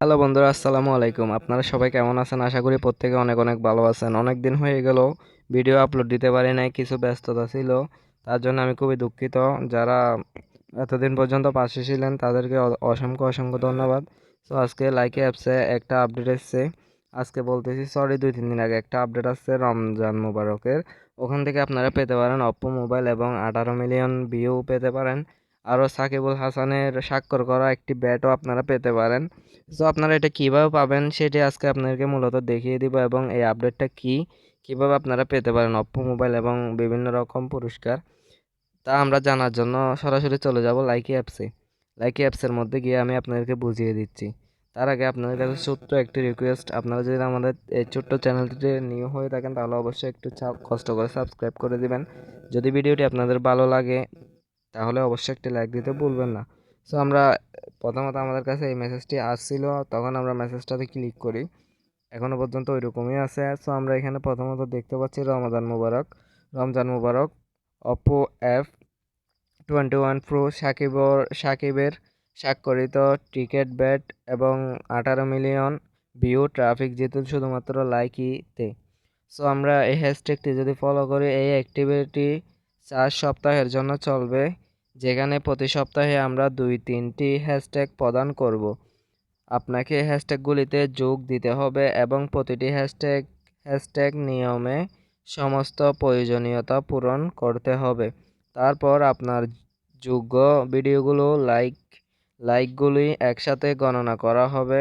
Hello বন্ধুরা, আসসালামু আলাইকুম। আপনারা সবাই কেমন আছেন? আশা করি প্রত্যেকে অনেক অনেক ভালো আছেন। অনেক দিন হয়ে গেল, ভিডিও আপলোড দিতে পারি নাই, কিছু ব্যস্ততা ছিল। তার জন্য আমি খুবই দুঃখিত। যারা এতদিন পর্যন্ত পাশে ছিলেন, তাদেরকে অসংখ্য অসংখ্য ধন্যবাদ। তো আজকে লাইকে অ্যাপসে একটা আপডেট এসছে। আজকে বলতেছি সরি দুই তিন দিন আগে একটা আপডেট আসছে রমজান মুবারকের। ওখান থেকে আপনারা পেতে পারেন অপ্পো মোবাইল এবং আঠারো মিলিয়ন ভিউ পেতে পারেন। আরও সাকিবুল হাসানের স্বাক্ষর করা একটি ব্যাটও আপনারা পেতে পারেন। সো আপনারা এটা কীভাবে পাবেন সেটি আজকে আপনাদেরকে মূলত দেখিয়ে দিব এবং এই আপডেটটা কি, কীভাবে আপনারা পেতে পারেন অপ্পো মোবাইল এবং বিভিন্ন রকম পুরস্কার। তা আমরা জানার জন্য সরাসরি চলে যাব লাইকি অ্যাপসে লাইকি অ্যাপসের মধ্যে গিয়ে আমি আপনাদেরকে বুঝিয়ে দিচ্ছি। তার আগে আপনাদের কাছে ছোট্ট একটি রিকোয়েস্ট আপনারা যদি আমাদের এই ছোট্ট চ্যানেলটিতে নিউ হয়ে থাকেন, তাহলে অবশ্যই একটু কষ্ট করে সাবস্ক্রাইব করে দিবেন। যদি ভিডিওটি আপনাদের ভালো লাগে তাহলে অবশ্যই একটি লাইক দিতে ভুলবেন না। সো আমরা প্রথমত আমাদের কাছে এই মেসেজটি আসছিল, তখন আমরা মেসেজটাতে ক্লিক করি। এখনও পর্যন্ত ওই রকমই আছে। সো আমরা এখানে প্রথমত দেখতে পাচ্ছি রমাদান মুবারক। রমজান মুবারক Oppo F twenty one Pro সাকিবর সাকিবের স্বাক্ষরিত টিকেট ব্যাট এবং আঠারো মিলিয়ন ভিউ ট্রাফিক যেহেতু শুধুমাত্র লাইকিতে সো আমরা এই হ্যাশট্যাগটি যদি ফলো করি, এই অ্যাক্টিভিটি চার সপ্তাহের জন্য চলবে, যেখানে প্রতি সপ্তাহে আমরা দুই তিনটি হ্যাশট্যাগ প্রদান করব। আপনাকে হ্যাশট্যাগুলিতে যোগ দিতে হবে এবং প্রতিটি হ্যাশট্যাগ হ্যাশট্যাগ নিয়মে সমস্ত প্রয়োজনীয়তা পূরণ করতে হবে। তারপর আপনার যোগ্য ভিডিওগুলো লাইক, লাইকগুলি একসাথে গণনা করা হবে।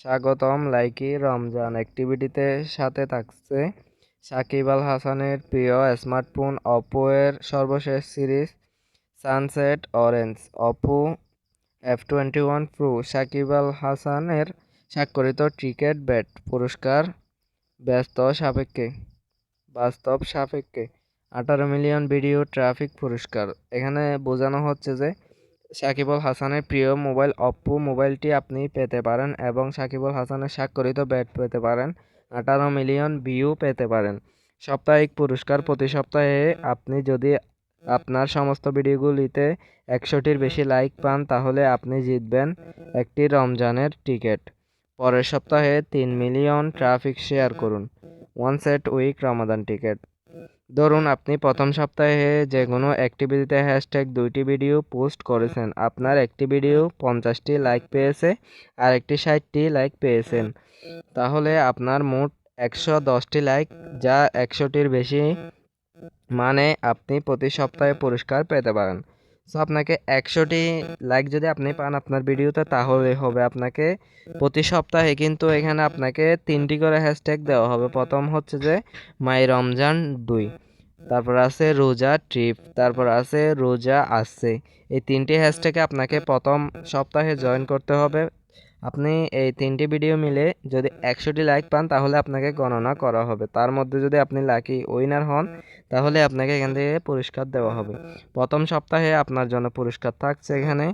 স্বাগতম, লাইকি রমজান অ্যাক্টিভিটিতে সাথে থাকছে। সাকিব আল হাসানের প্রিয় স্মার্টফোন অপো এর সর্বশেষ series sunset orange. Oppo F twenty one Pro Sakib Al হাসানের স্বাক্ষরিত ক্রিকেট ব্যাট পুরস্কার ব্যস্ত সাপেক্ষে, বাস্তব সাপেক্ষে আঠারো মিলিয়ন ভিডিও ট্রাফিক পুরস্কার। এখানে বোঝানো হচ্ছে যে সাকিব আল হাসানের প্রিয় মোবাইল অপ্পো মোবাইলটি আপনি পেতে পারেন এবং সাকিব আল হাসানের স্বাক্ষরিত ব্যাট পেতে পারেন। আঠারো মিলিয়ন ভিউ পেতে পারেন। সাপ্তাহিক পুরস্কার প্রতি সপ্তাহে আপনি যদি আপনার সমস্ত ভিডিওগুলিতে একশোটির বেশি লাইক পান তাহলে আপনি জিতবেন একটি রমজানের টিকিট। পরের সপ্তাহে তিন মিলিয়ন ট্রাফিক শেয়ার করুন। One set week Ramadan ticket. ধরুন আপনি প্রথম সপ্তাহে যে কোনো অ্যাক্টিভিটিতে হ্যাশট্যাগ দুইটি ভিডিও পোস্ট করেছেন। আপনার একটি ভিডিও পঞ্চাশটি লাইক পেয়েছে আর একটি ষাটটি লাইক পেয়েছেন। তাহলে আপনার মোট একশো দশটি লাইক, যা একশোটির বেশি মানে আপনি প্রতি সপ্তাহে পুরস্কার পেতে পারেন। সো আপনাকে একশোটি লাইক যদি আপনি পান আপনার ভিডিওতে, তাহলে হবে আপনাকে প্রতি সপ্তাহে কিন্তু এখানে আপনাকে তিনটি করে হ্যাশট্যাগ দেওয়া হবে। প্রথম হচ্ছে যে, মাই রমজান দুই, তারপর আছে রোজা ট্রিপ, তারপর আছে রোজা আসছে। এই তিনটি হ্যাশট্যাগে আপনাকে প্রথম সপ্তাহে জয়েন করতে হবে। আপনি এই তিনটি ভিডিও মিলে যদি একশোটি লাইক পান, তাহলে আপনাকে গণনা করা হবে। তার মধ্যে যদি আপনি লাকি উইনার হন, তাহলে আপনাকে এখান থেকে পুরস্কার দেওয়া হবে। প্রথম সপ্তাহে আপনার জন্য পুরস্কার থাকছে এখানে।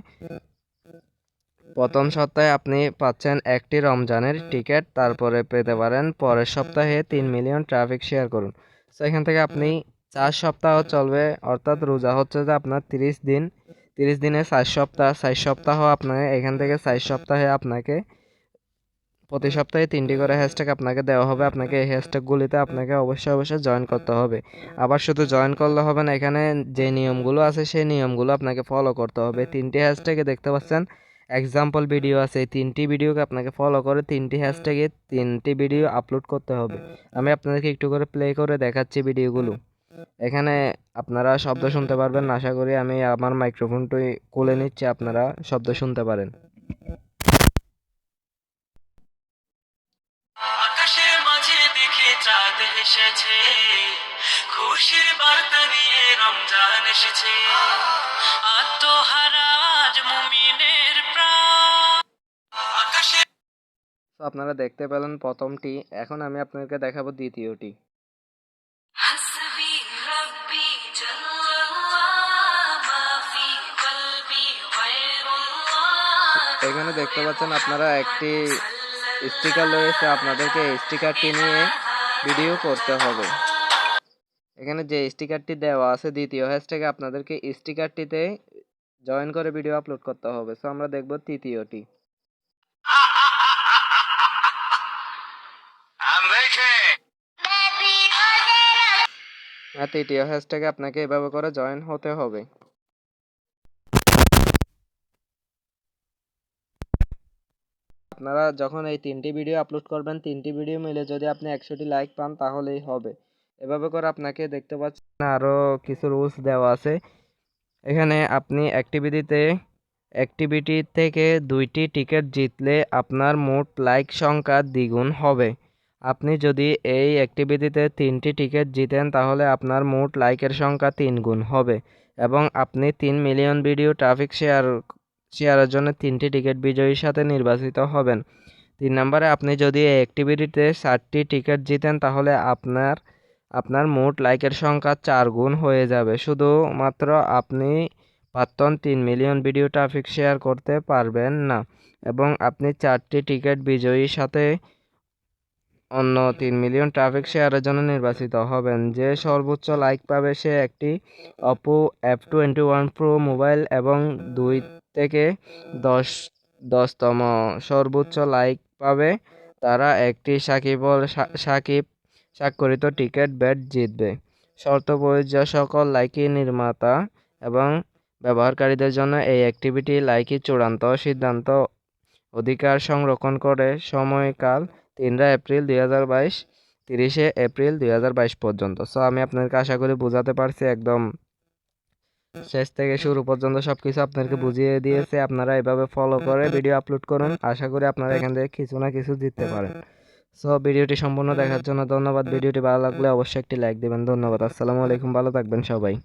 প্রথম সপ্তাহে আপনি পাচ্ছেন একটি রমজানের টিকিট তারপরে পেতে পারেন। পরের সপ্তাহে তিন মিলিয়ন ট্রাফিক শেয়ার করুন। সো এখান থেকে আপনি চার সপ্তাহ চলবে, অর্থাৎ রোজা হচ্ছে যে আপনার তিরিশ দিন। তিরিশ দিনে চার সপ্তাহ চার সপ্তাহ আপনাকে, এখান থেকে চার সপ্তাহে আপনাকে, প্রতি সপ্তাহে তিনটি করে হ্যাশট্যাগ আপনাকে দেওয়া হবে। আপনাকে এই হ্যাশট্যাগুলিতে আপনাকে অবশ্যই অবশ্যই জয়েন করতে হবে। আবার শুধু জয়েন করলে হবে না, এখানে যে নিয়মগুলো আছে, সেই নিয়মগুলো আপনাকে ফলো করতে হবে। তিনটি হ্যাশট্যাগে দেখতে পাচ্ছেন এক্সাম্পল ভিডিও আছে। এই তিনটি ভিডিওকে আপনাকে ফলো করে তিনটি হ্যাশট্যাগে তিনটি ভিডিও আপলোড করতে হবে। আমি আপনাদেরকে একটু করে প্লে করে দেখাচ্ছি ভিডিওগুলো এখানে আপনারা শব্দ শুনতে পারবেন আশা করি আমি আমার মাইক্রোফোনটি খুলে নিচ্ছি আপনারা শব্দ শুনতে পারেন। আকাশের মাঝে দেখে চাঁদ এসেছে খুশির বার্তা নিয়ে রমজান এসেছে। আত্মহারা আজ মুমিনের প্রাণ। আকাশে তো আপনারা দেখতে পেলেন প্রথমটি এখন আমি আপনাদেরকে দেখাবো দ্বিতীয়টি। এখানে দেখতে পাচ্ছেন আপনারা একটি স্টিকার রয়েছে আপনাদেরকে স্টিকারটি নিয়ে ভিডিও করতে হবে। এখানে যে স্টিকারটি দেওয়া আছে দ্বিতীয় হ্যাশট্যাগে আপনাদেরকে স্টিকারটিতে জয়েন করে ভিডিও আপলোড করতে হবে। সো আমরা দেখব তৃতীয়টি। হ্যাঁ, তৃতীয় হ্যাশট্যাগে আপনাকে এভাবে করে জয়েন হতে হবে। আপনারা যখন এই তিনটি ভিডিও আপলোড করবেন, তিনটি ভিডিও মিলে যদি আপনি একশোটি লাইক পান, তাহলেই হবে। এভাবে করে আপনাকে দেখতে পাচ্ছেন আরও কিছু রুলস দেওয়া আছে। এখানে আপনি অ্যাক্টিভিটিতে অ্যাক্টিভিটি থেকে দুইটি টিকিট জিতলে আপনার মোট লাইক সংখ্যা দ্বিগুণ হবে। আপনি যদি এই অ্যাক্টিভিটিতে তিনটি টিকিট জিতেন, তাহলে আপনার মোট লাইকের সংখ্যা তিন গুণ হবে এবং আপনি তিন মিলিয়ন ভিডিও ট্রাফিক শেয়ার শেয়ারের জন্য তিনটি টিকিট বিজয়ীর সাথে নির্বাচিত হবেন। তিন নম্বরে, আপনি যদি এই অ্যাক্টিভিটিতে ষাটটি টিকিট জিতেন, তাহলে আপনার আপনার মোট লাইকের সংখ্যা চার গুণ হয়ে যাবে। শুধুমাত্র আপনি প্রাক্তন তিন মিলিয়ন ভিডিও ট্রাফিক শেয়ার করতে পারবেন না এবং আপনি চারটি টিকিট বিজয়ীর সাথে অন্য তিন মিলিয়ন ট্রাফিক শেয়ারের জন্য নির্বাচিত হবেন। যে সর্বোচ্চ লাইক পাবে সে একটি Oppo F twenty one Pro mobile এবং দুই থেকে দশ, দশতম সর্বোচ্চ লাইক পাবে। তারা একটি সাকিব সাকিব স্বাক্ষরিত টিকিট ব্যাট জিতবে। শর্ত প্রযোজ্য সকল লাইকি নির্মাতা এবং ব্যবহারকারীদের জন্য এই অ্যাক্টিভিটি লাইকি চূড়ান্ত সিদ্ধান্ত অধিকার সংরক্ষণ করে। সময়কাল তিনরা এপ্রিল দুই হাজার বাইশ, তিরিশে এপ্রিল দুই হাজার বাইশ পর্যন্ত। সো আমি আপনাদেরকে আশা করি বোঝাতে পারছি একদম শেষ থেকে শুরু পর্যন্ত সবকিছু আপনাদেরকে বুঝিয়ে দিয়েছে। আপনারা এভাবে ফলো করে ভিডিও আপলোড করুন। আশা করি আপনারা এখান থেকে কিছু না কিছু জিততে পারেন। সো ভিডিওটি সম্পূর্ণ দেখার জন্য ধন্যবাদ। ভিডিওটি ভালো লাগলে অবশ্যই একটি লাইক দেবেন। ধন্যবাদ। আসসালামু আলাইকুম। ভালো থাকবেন সবাই।